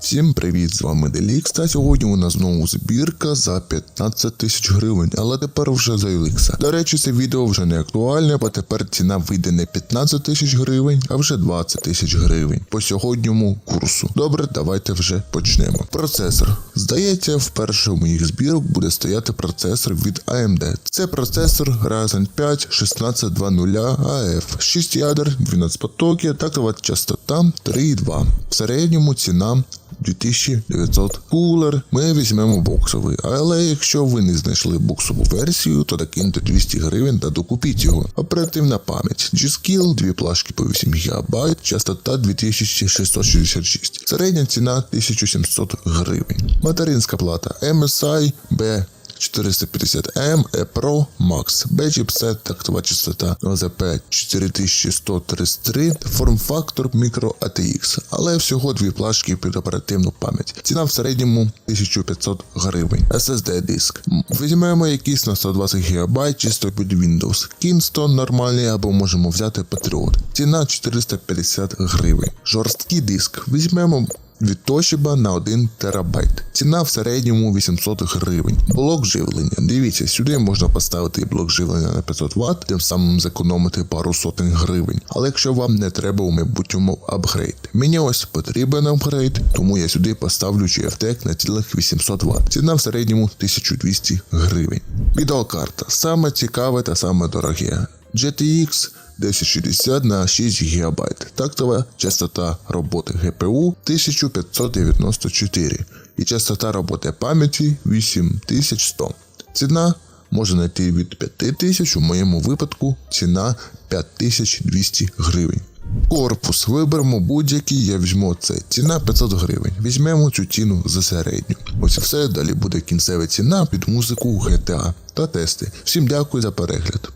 Всім привіт, з вами Делікс, та сьогодні у нас знову збірка за 15 тисяч гривень, але тепер вже за Елікса. До речі, це відео вже не актуальне, бо тепер ціна вийде не 15 тисяч гривень, а вже 20 тисяч гривень по сьогоднішньому курсу. Добре, давайте вже почнемо. Процесор. Здається, в першому моїх збірок буде стояти процесор від AMD. Це процесор Ryzen 5 1620 AF, 6 ядер, 12 потоків, тактова частота 3,2. В середньому ціна 2900 кулер. Ми візьмемо боксовий. Але якщо ви не знайшли боксову версію, то докиньте 200 гривень та докупіть його. Оперативна пам'ять. G-Skill, дві плашки по 8 ГБ, частота 2666. Середня ціна 1700 гривень. Материнська плата MSI B 450M E Pro Max, B-чіпсет, тактова частота ОЗП 4133, форм-фактор Micro ATX, але всього дві плашки під оперативну пам'ять. Ціна в середньому 1500 гривень. SSD диск. Візьмемо якийсь на 120 ГБ чисто під Windows. Kingston нормальний або можемо взяти Patriot. Ціна 450 гривень. Жорсткий диск. Візьмемо від Toshiba на 1 терабайт. Ціна в середньому 800 гривень. Блок живлення. Дивіться, сюди можна поставити блок живлення на 500 Вт, тим самим зекономити пару сотень гривень. Але якщо вам не треба у майбутньому апгрейд. Мені ось потрібен апгрейд, тому я сюди поставлю GFTEC на цілих 800 Вт. Ціна в середньому 1200 гривень. Відеокарта. Саме цікаве та саме дороге. GTX 1060 на 6 ГБ. Тактова частота роботи GPU 1594 і частота роботи пам'яті 8100. Ціна може знайти від 5000, у моєму випадку ціна 5200 гривень. Корпус виберемо будь-який, я візьму це. Ціна 500 гривень. Візьмемо цю ціну за середню. Ось все. Далі буде кінцева ціна під музику GTA та тести. Всім дякую за перегляд.